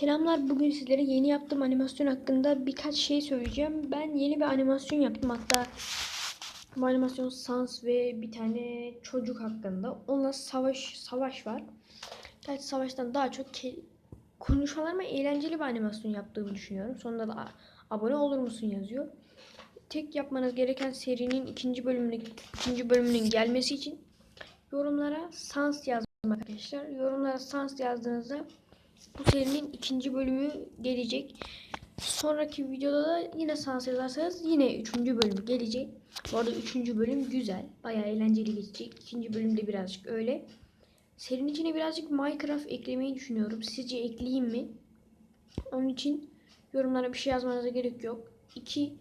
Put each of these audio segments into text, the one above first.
Selamlar. Bugün sizlere yeni yaptığım animasyon hakkında birkaç şey söyleyeceğim. Ben yeni bir animasyon yaptım. Hatta bu animasyon Sans ve bir tane çocuk hakkında. Onunla savaş savaş var. Gerçi savaştan daha çok konuşmalarıma eğlenceli bir animasyon yaptığımı düşünüyorum. Sonunda da abone olur musun yazıyor. Tek yapmanız gereken serinin ikinci bölümünün ikinci bölümünün gelmesi için yorumlara Sans yazmak arkadaşlar. Yorumlara Sans yazdığınızda bu serinin ikinci bölümü gelecek. Sonraki videoda da yine sans yazarsanız yine üçüncü bölüm gelecek. Bu arada üçüncü bölüm güzel. Bayağı eğlenceli geçecek. İkinci bölümde birazcık öyle. Serinin içine birazcık Minecraft eklemeyi düşünüyorum. Sizce ekleyeyim mi? Onun için yorumlara bir şey yazmanıza gerek yok. 2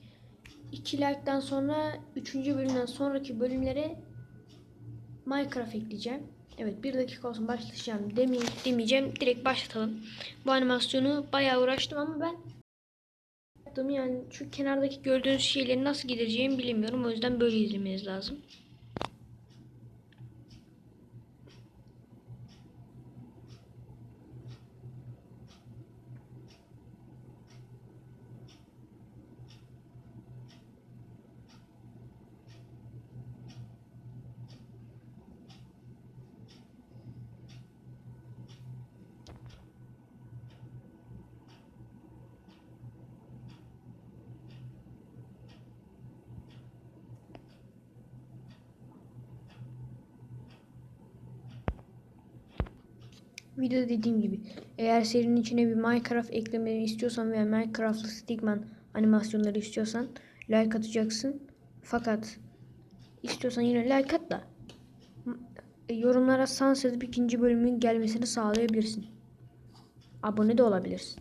2 like'dan sonra 3. bölümden sonraki bölümlere Minecraft ekleyeceğim. Evet bir dakika olsun başlayacağım demey demeyeceğim. Direkt başlatalım. Bu animasyonu bayağı uğraştım ama ben yaptım yani şu kenardaki gördüğünüz şeyleri nasıl gidereceğimi bilmiyorum. O yüzden böyle izlemeniz lazım. Videoda dediğim gibi eğer serinin içine bir Minecraft eklemeni istiyorsan veya Minecraft'lı Stigman animasyonları istiyorsan like atacaksın. Fakat istiyorsan yine like at da e, yorumlara yazıp ikinci bölümün gelmesini sağlayabilirsin. Abone de olabilirsin.